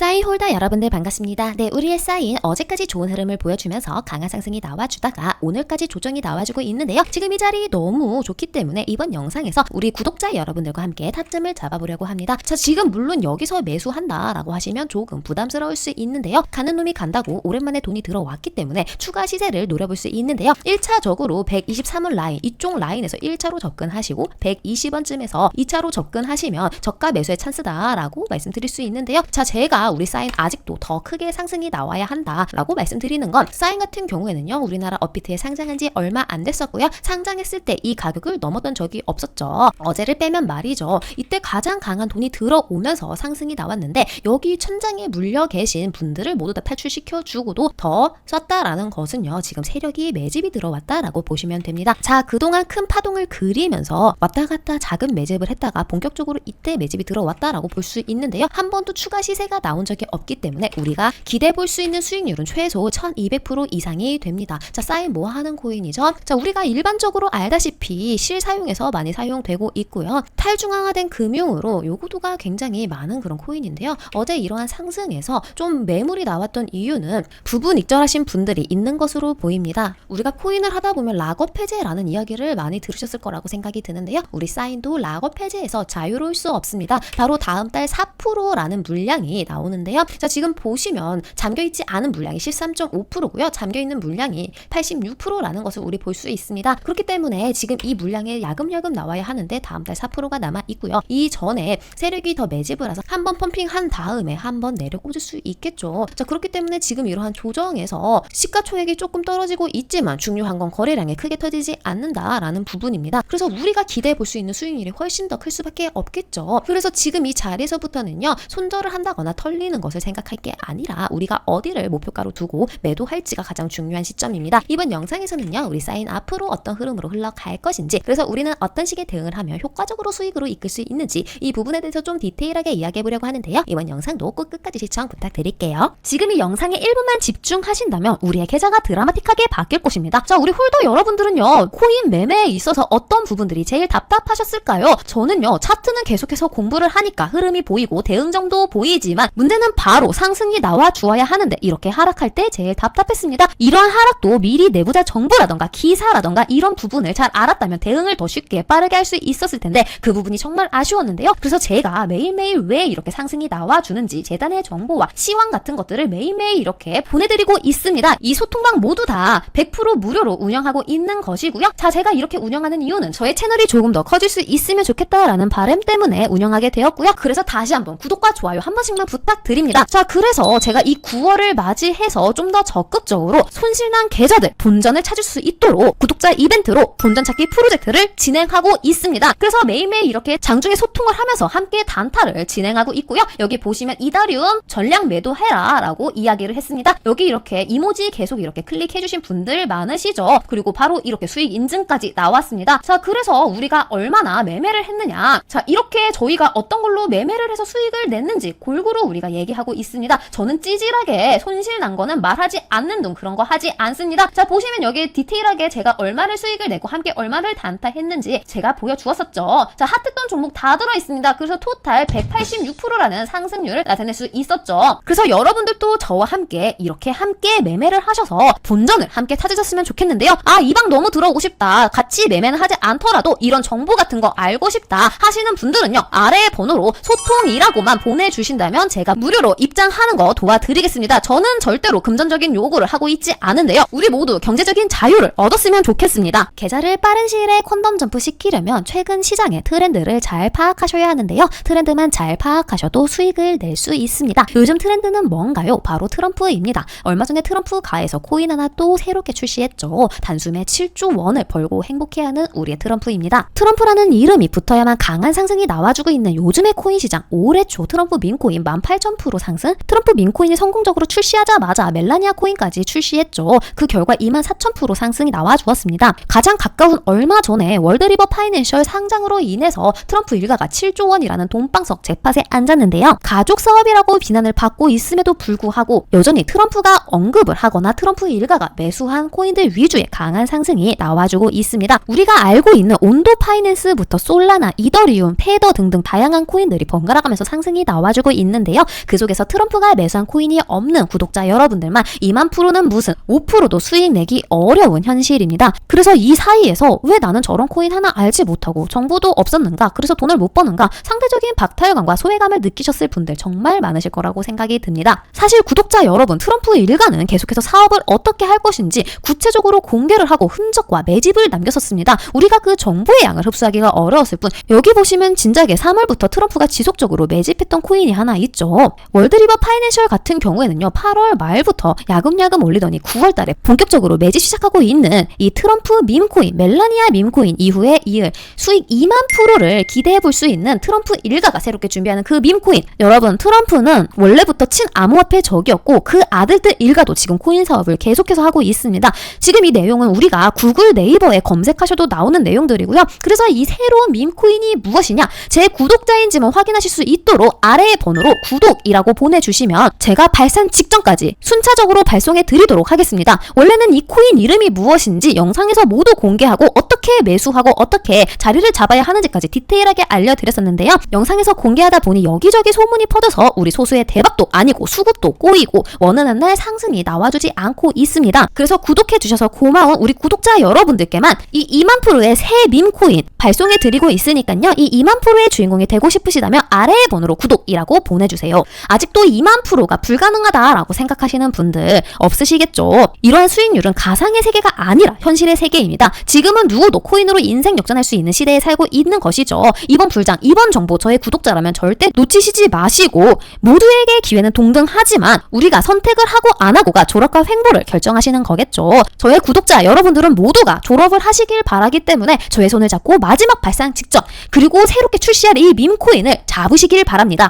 Gia 사인 홀더 여러분들 반갑습니다. 네, 우리의 사인 어제까지 좋은 흐름을 보여주면서 강한 상승이 나와주다가 오늘까지 조정이 나와주고 있는데요. 지금 이 자리 너무 좋기 때문에 이번 영상에서 우리 구독자 여러분들과 함께 타점을 잡아보려고 합니다. 자, 지금 물론 여기서 매수한다라고 하시면 조금 부담스러울 수 있는데요. 가는 놈이 간다고 오랜만에 돈이 들어왔기 때문에 추가 시세를 노려볼 수 있는데요. 1차적으로 123원 라인, 이쪽 라인에서 1차로 접근하시고 120원쯤에서 2차로 접근하시면 저가 매수의 찬스다라고 말씀드릴 수 있는데요. 자, 제가 우리 사인 아직도 더 크게 상승이 나와야 한다라고 말씀드리는 건 사인 같은 경우에는요. 우리나라 업비트에 상장한 지 얼마 안 됐었고요. 상장했을 때 이 가격을 넘었던 적이 없었죠. 어제를 빼면 말이죠. 이때 가장 강한 돈이 들어오면서 상승이 나왔는데 여기 천장에 물려 계신 분들을 모두 다 탈출시켜 주고도 더 썼다라는 것은요. 지금 세력이 매집이 들어왔다라고 보시면 됩니다. 자, 그동안 큰 파동을 그리면서 왔다 갔다 작은 매집을 했다가 본격적으로 이때 매집이 들어왔다라고 볼 수 있는데요. 한 번도 추가 시세가 나온 적이 없기 때문에 우리가 기대해 볼수 있는 수익률은 최소 1200% 이상이 됩니다. 자, 사인 뭐 하는 코인이죠? 자, 우리가 일반적으로 알다시피 실사용에서 많이 사용되고 있고요. 탈중앙화된 금융으로 요구도가 굉장히 많은 그런 코인인데요. 어제 이러한 상승에서 좀 매물이 나왔던 이유는 부분 익절하신 분들이 있는 것으로 보입니다. 우리가 코인을 하다 보면 락업 해제라는 이야기를 많이 들으셨을 거라고 생각이 드는데요. 우리 사인도 락업 해제에서 자유로울 수 없습니다. 바로 다음 달 4%라는 물량이 나오는 데요. 자, 지금 보시면 잠겨있지 않은 물량이 13.5%고요. 잠겨있는 물량이 86%라는 것을 우리 볼 수 있습니다. 그렇기 때문에 지금 이 물량에 야금야금 나와야 하는데 다음 달 4%가 남아 있고요. 이 전에 세력이 더 매집을 해서 한번 펌핑한 다음에 한번 내려 꽂을 수 있겠죠. 자, 그렇기 때문에 지금 이러한 조정에서 시가총액이 조금 떨어지고 있지만 중요한 건 거래량이 크게 터지지 않는다라는 부분입니다. 그래서 우리가 기대해 볼 수 있는 수익률이 훨씬 더 클 수밖에 없겠죠. 그래서 지금 이 자리에서부터는요, 손절을 한다거나 털리는 것을 생각할 게 아니라 우리가 어디를 목표가로 두고 매도할지가 가장 중요한 시점입니다. 이번 영상에서는요, 우리 사인 앞으로 어떤 흐름으로 흘러갈 것인지, 그래서 우리는 어떤 식의 대응을 하면 효과적으로 수익으로 이끌 수 있는지 이 부분에 대해서 좀 디테일하게 이야기해 보려고 하는데요. 이번 영상도 꼭 끝까지 시청 부탁드릴게요. 지금 이 영상에 1분만 집중하신다면 우리의 계좌가 드라마틱하게 바뀔 것입니다. 자, 우리 홀더 여러분들은요, 코인 매매에 있어서 어떤 부분들이 제일 답답하셨을까요? 저는요, 차트는 계속해서 공부를 하니까 흐름이 보이고 대응정도 보이지만 문제는 바로 상승이 나와 주어야 하는데 이렇게 하락할 때 제일 답답했습니다. 이러한 하락도 미리 내부자 정보라던가 기사라던가 이런 부분을 잘 알았다면 대응을 더 쉽게 빠르게 할 수 있었을 텐데 그 부분이 정말 아쉬웠는데요. 그래서 제가 매일매일 왜 이렇게 상승이 나와 주는지 재단의 정보와 시황 같은 것들을 매일매일 이렇게 보내드리고 있습니다. 이 소통방 모두 다 100% 무료로 운영하고 있는 것이고요. 자, 제가 이렇게 운영하는 이유는 저의 채널이 조금 더 커질 수 있으면 좋겠다라는 바람 때문에 운영하게 되었고요. 그래서 다시 한번 구독과 좋아요 한 번씩만 부탁드립니다. 자, 그래서 제가 이 9월을 맞이해서 좀 더 적극적으로 손실난 계좌들 본전을 찾을 수 있도록 구독자 이벤트로 본전 찾기 프로젝트를 진행하고 있습니다. 그래서 매일매일 이렇게 장중에 소통을 하면서 함께 단타를 진행하고 있고요. 여기 보시면 이다리움 전량 매도해라 라고 이야기를 했습니다. 여기 이렇게 이모지 계속 이렇게 클릭해주신 분들 많으시죠? 그리고 바로 이렇게 수익 인증까지 나왔습니다. 자, 그래서 우리가 얼마나 매매를 했느냐. 자, 이렇게 저희가 어떤 걸로 매매를 해서 수익을 냈는지 골고루 우리가 얘기하고 있습니다. 저는 찌질하게 손실 난 거는 말하지 않는 등 그런 거 하지 않습니다. 자, 보시면 여기 디테일하게 제가 얼마를 수익을 내고 함께 얼마를 단타했는지 제가 보여주었었죠. 자, 하트돈 종목 다 들어있습니다. 그래서 토탈 186%라는 상승률을 나타낼 수 있었죠. 그래서 여러분들도 저와 함께 이렇게 함께 매매를 하셔서 본전을 함께 찾으셨으면 좋겠는데요. 아, 이 방 너무 들어오고 싶다. 같이 매매는 하지 않더라도 이런 정보 같은 거 알고 싶다 하시는 분들은요. 아래의 번호로 소통이라고만 보내주신다면 제가 무료로 입장하는 거 도와드리겠습니다. 저는 절대로 금전적인 요구를 하고 있지 않은데요. 우리 모두 경제적인 자유를 얻었으면 좋겠습니다. 계좌를 빠른 시일에 콘돔 점프 시키려면 최근 시장의 트렌드를 잘 파악하셔야 하는데요. 트렌드만 잘 파악하셔도 수익을 낼 수 있습니다. 요즘 트렌드는 뭔가요? 바로 트럼프입니다. 얼마 전에 트럼프 가에서 코인 하나 또 새롭게 출시했죠. 단숨에 7조 원을 벌고 행복해하는 우리의 트럼프입니다. 트럼프라는 이름이 붙어야만 강한 상승이 나와주고 있는 요즘의 코인 시장 올해 초 트럼프 민코인 18,000% 상승 트럼프 민코인이 성공적으로 출시하자마자 멜라니아 코인까지 출시했죠. 그 결과 24,000% 상승이 나와 주었습니다. 가장 가까운 얼마 전에 월드리버 파이낸셜 상장으로 인해서 트럼프 일가가 7조 원이라는 돈방석 잭팟에 앉았는데요. 가족 사업이라고 비난을 받고 있음에도 불구하고 여전히 트럼프가 언급을 하거나 트럼프 일가가 매수한 코인들 위주의 강한 상승이 나와주고 있습니다. 우리가 알고 있는 온도 파이낸스부터 솔라나, 이더리움, 페더 등등 다양한 코인들이 번갈아가면서 상승이 나와주고 있는데요. 그 속에서 트럼프가 매수한 코인이 없는 구독자 여러분들만 2만 프로는 무슨 5%도 수익 내기 어려운 현실입니다. 그래서 이 사이에서 왜 나는 저런 코인 하나 알지 못하고 정보도 없었는가? 그래서 돈을 못 버는가? 상대적인 박탈감과 소외감을 느끼셨을 분들 정말 많으실 거라고 생각이 듭니다. 사실 구독자 여러분, 트럼프 일가는 계속해서 사업을 어떻게 할 것인지 구체적으로 공개를 하고 흔적과 매집을 남겼었습니다. 우리가 그 정보의 양을 흡수하기가 어려웠을 뿐 여기 보시면 진작에 3월부터 트럼프가 지속적으로 매집했던 코인이 하나 있죠. 월드리버 파이낸셜 같은 경우에는요. 8월 말부터 야금야금 올리더니 9월 달에 본격적으로 매집 시작하고 있는 이 트럼프 밈코인, 멜라니아 밈코인 이후에 이을 수익 2만 프로를 기대해 볼 수 있는 트럼프 일가가 새롭게 준비하는 그 밈코인. 여러분, 트럼프는 원래부터 친암호화폐 적이었고 그 아들들 일가도 지금 코인 사업을 계속해서 하고 있습니다. 지금 이 내용은 우리가 구글 네이버에 검색하셔도 나오는 내용들이고요. 그래서 이 새로운 밈코인이 무엇이냐? 제 구독자인지만 확인하실 수 있도록 아래의 번호로 구독 이라고 보내주시면 제가 발산 직전까지 순차적으로 발송해 드리도록 하겠습니다. 원래는 이 코인 이름이 무엇인지 영상에서 모두 공개하고 어떻게 매수하고 어떻게 자리를 잡아야 하는지까지 디테일하게 알려드렸었는데요. 영상에서 공개하다 보니 여기저기 소문이 퍼져서 우리 소수의 대박도 아니고 수급도 꼬이고 원하는 날 상승이 나와주지 않고 있습니다. 그래서 구독해 주셔서 고마운 우리 구독자 여러분들께만 이 2만 프로의 새 밈코인 발송해 드리고 있으니까요. 이 2만 프로의 주인공이 되고 싶으시다면 아래의 번호로 구독이라고 보내주세요. 아직도 2만 프로가 불가능하다라고 생각하시는 분들 없으시겠죠? 이러한 수익률은 가상의 세계가 아니라 현실의 세계입니다. 지금은 누구도 코인으로 인생 역전할 수 있는 시대에 살고 있는 것이죠. 이번 불장, 이번 정보 저의 구독자라면 절대 놓치시지 마시고 모두에게 기회는 동등하지만 우리가 선택을 하고 안 하고가 졸업과 횡보를 결정하시는 거겠죠. 저의 구독자 여러분들은 모두가 졸업을 하시길 바라기 때문에 저의 손을 잡고 마지막 발상 직전 그리고 새롭게 출시할 이 밈코인을 잡으시길 바랍니다.